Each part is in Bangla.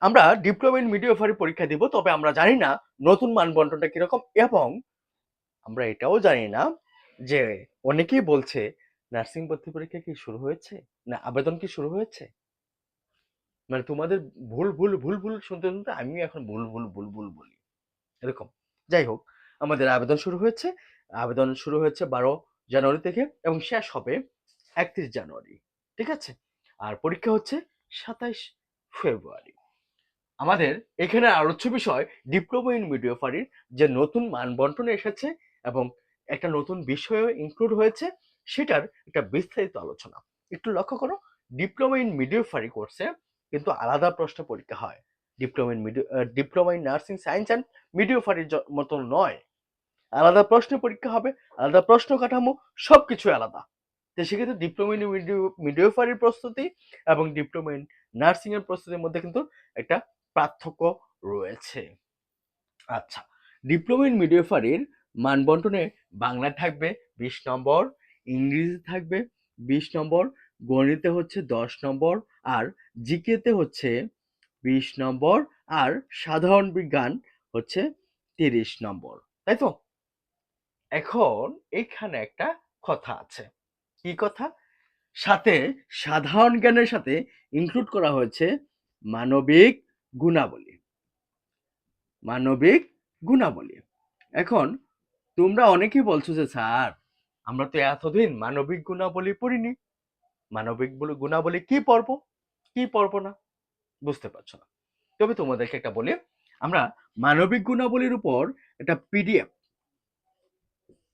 আমরা ডিপ্লোমা ইন মিডিওফারি পরীক্ষা দিব, তবে আমরা জানি না নতুন মানবন্টনটা কীরকম এবং আমরা এটাও জানি না যে অনেকেই বলছে, নার্সিং ভর্তি পরীক্ষা কি শুরু হয়েছে? না, আবেদন কি শুরু হয়েছে? মানে তোমাদের ভুল ভুল ভুল ভুল শুনতে শুনতে আমি এখন ভুল ভুল ভুল ভুল বলি। এরকম। যাই হোক, আমাদের আবেদন শুরু হয়েছে। আবেদন শুরু হয়েছে বারো জানুয়ারি থেকে এবং শেষ হবে একত্রিশ জানুয়ারি। ঠিক আছে? আর পরীক্ষা হচ্ছে সাতাইশ ফেব্রুয়ারি। আমাদের এখানে আলোচ্য বিষয় ডিপ্লোমা ইন মিডিওফারির যে নতুন মানবন্টন এসেছে এবং একটা নতুন বিষয় ইনক্লুড হয়েছে, সেটার একটা বিস্তারিত আলোচনা। একটু লক্ষ্য করো ডিপ্লোমা ইন মিডিওফারি কোর্সে কিন্তু আলাদা প্রশ্ন পরীক্ষা হয়। Diploma in midwifery diploma in nursing science and মিডিওফারির মতো নয়। আলাদা প্রশ্ন পরীক্ষা হবে, আলাদা প্রশ্ন কাঠামো, সবকিছু আলাদা। তো সেক্ষেত্রে ডিপ্লোমা ইন মিডিওফারির প্রস্তুতি এবং ডিপ্লোমা ইন নার্সিং এর প্রস্তুতির মধ্যে কিন্তু একটা পার্থক্য রয়েছে। আচ্ছা ডিপ্লোমা ইন মিডিওফারির মানবন্টনে বাংলা থাকবে বিশ নম্বর ইংরেজি থাকবে বিশ নম্বর, গণিতে হচ্ছে দশ নম্বর, আর জিকেতে হচ্ছে বিশ নম্বর, আর সাধারণ বিজ্ঞান হচ্ছে তিরিশ নম্বর, তাই তো? এখন এখানে একটা কথা আছে। কি কথা? সাথে সাধারণ জ্ঞানের সাথে ইনক্লুড করা হয়েছে মানবিক গুণাবলী। মানবিক গুণাবলী। এখন তোমরা অনেকেই বলছো যে, স্যার, আমরা তো এতদিন মানবিক গুণাবলী পড়িনি। মানবিক গুণাবলী কি পড়ব? কি পড়ব না? বুঝতে পারছ না। তবে তোমাদেরকে একটা বলি, আমরা মানবিক গুণাবলীর উপর একটা পিডিএফ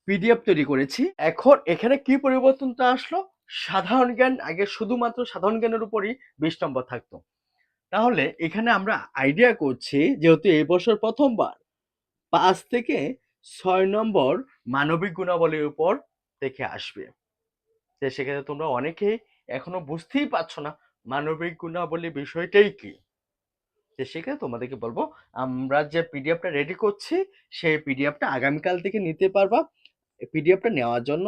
পিডিএফ তৈরি করেছি। এখন এখানে কি পরিবর্তনটা আসলো? সাধারণ জ্ঞান, আগে শুধুমাত্র সাধারণ জ্ঞানের উপরই বিশ নম্বর থাকতো। তাহলে এখানে আমরা আইডিয়া করছি যেহেতু এই বছর প্রথমবার। পাঁচ থেকে ছয় নম্বর মানবিক গুণাবলীর উপর দেখে আসবে। যে সেক্ষেত্রে তোমরা অনেকেই এখনও বুঝতেই পারছ না মানবিক গুণাবলী বিষয়টাই কি। যে সেক্ষেত্রে তোমাদেরকে বলব, আমরা যে পিডিএফটা রেডি করছি, সেই পিডিএফটা আগামীকাল থেকে নিতে পারবা। পিডিএফটা নেওয়ার জন্য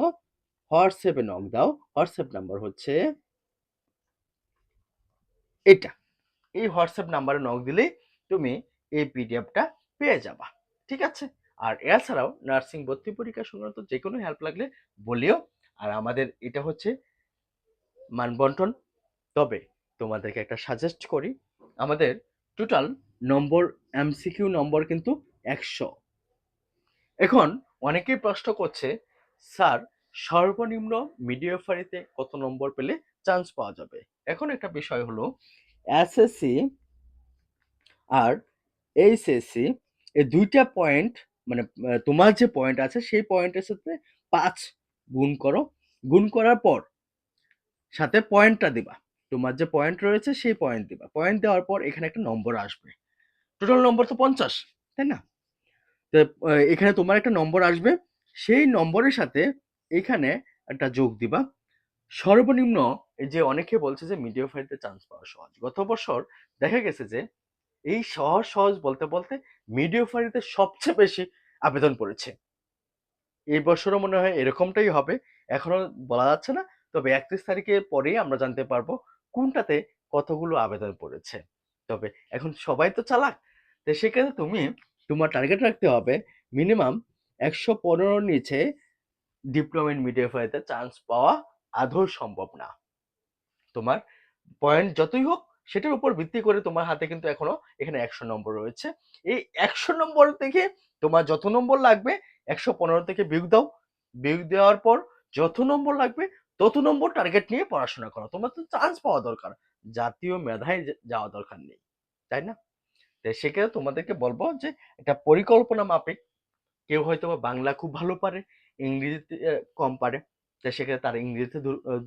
হোয়াটসঅ্যাপে নক দাও। হোয়াটসঅ্যাপ নাম্বার হচ্ছে এটা। এই হোয়াটসঅ্যাপ নাম্বারে নক দিলেই তুমি এই পিডিএফটা পেয়ে যাবা, ঠিক আছে? আর এছাড়াও নার্সিং ভর্তি পরীক্ষা সংক্রান্ত যে কোনো হেল্প লাগলে বলিও। আর আমাদের এটা হচ্ছে মানবন্টন। তবে তোমাদেরকে একটা সাজেস্ট করি, আমাদের টোটাল নম্বর এমসিকিউ নম্বর কিন্তু একশো। এখন অনেকেই প্রশ্ন করছে, স্যার, সর্বনিম্ন মিডিয়াফারিতে কত নম্বর পেলে চান্স পাওয়া যাবে? এখন একটা বিষয় হলো এসএসসি আর এইচএসসি এই দুইটা পয়েন্ট মানে তোমার যে পয়েন্ট আছে, সেই পয়েন্টের সাথে পাঁচ গুণ করো। গুণ করার পর সাথে পয়েন্টটা দিবা। তোমার যে পয়েন্ট রয়েছে, সেই পয়েন্ট দিবা। পয়েন্ট দেওয়ার পর এখানে একটা নম্বর আসবে। টোটাল নম্বর তো পঞ্চাশ, তাই না? তো এখানে তোমার একটা নম্বর আসবে। সেই নম্বরের সাথে এখানে একটা যোগ দিবা। সর্বনিম্ন যে অনেকে বলছে যে মিডিয়া ফাইতে চান্স পাওয়া সহজ। গত বছর দেখা গেছে যে এই সহজ সহজ বলতে বলতে মিডিয়া ফাইতে সবচেয়ে বেশি আবেদন পড়েছে। এই বছরও মনে হয় এরকমটাই হবে। এখনও বলা যাচ্ছে না, তবে একত্রিশ তারিখের পরেই আমরা জানতে পারব কোনটাতে কতগুলো আবেদন পড়েছে। তবে এখন সবাই তো চালাক, তো সেক্ষেত্রে তুমি তোমার টার্গেট রাখতে হবে মিনিমাম একশো পনেরোর নিচে ডিপ্লোমা ইন মিডিয়াফাইতে চান্স পাওয়া আদৌ সম্ভব না। তোমার পয়েন্ট যতই হোক, সেটার উপর ভিত্তি করে তোমার হাতে কিন্তু এখনও এখানে একশো নম্বর রয়েছে। এই একশো নম্বর থেকে তোমার যত নম্বর লাগবে, একশো পনেরো থেকে বিয়োগ দাও। বিয়োগ দেওয়ার পর যত নম্বর লাগবে, তত নম্বর টার্গেট নিয়ে পড়াশোনা করো। তোমার তো চান্স পাওয়া দরকার। জাতীয় মেধায় যাওয়া দরকার নেই, তাই না? তো সেক্ষেত্রে তোমাদেরকে বলব যে একটা পরিকল্পনা মাফিক কেউ হয়তো বাংলা খুব ভালো পারে, ইংরেজিতে কম পারে। তো সেক্ষেত্রে তার ইংরেজিতে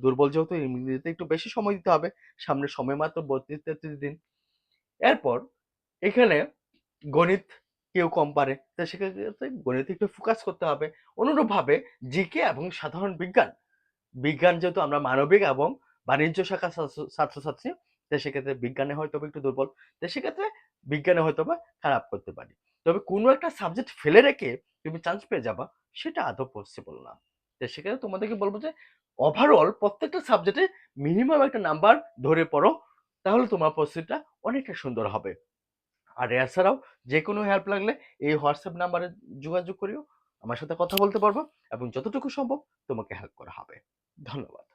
দুর্বল যেহেতু, ইংরেজিতে একটু বেশি সময় দিতে হবে। সামনে সময় মাত্র বত্রিশ তেত্রিশ দিন। এরপর এখানে গণিত কেউ কম পারে। তো সেক্ষেত্রে গণিতে একটু ফোকাস করতে হবে। অনুরূপভাবে জিকে এবং সাধারণ বিজ্ঞান। বিজ্ঞান যেহেতু আমরা মানবিক এবং বাণিজ্য শাখা ছাত্রছাত্রী তাই সেক্ষেত্রে বিজ্ঞানে হয়তো একটু দুর্বল। তো সেক্ষেত্রে বিজ্ঞানে হয়তো বা খারাপ করতে পারি। তবে কোনো একটা সাবজেক্ট ফেলে রেখে তুমি চান্স পেয়ে যাবা, সেটা আদৌ পসিবল না। তো সেক্ষেত্রে তোমাদেরকে বলব যে ওভারঅল প্রত্যেকটা সাবজেক্টে মিনিমাম একটা নাম্বার ধরে পড়ো, তাহলে তোমার প্রস্তুতিটা অনেকটা সুন্দর হবে। আর এছাড়াও যে কোনো হেল্প লাগলে এই হোয়াটসঅ্যাপ নাম্বারে যোগাযোগ করিও, আমার সাথে কথা বলতে পারব এবং যতটুকু সম্ভব তোমাকে হেল্প করা হবে। ধন্যবাদ।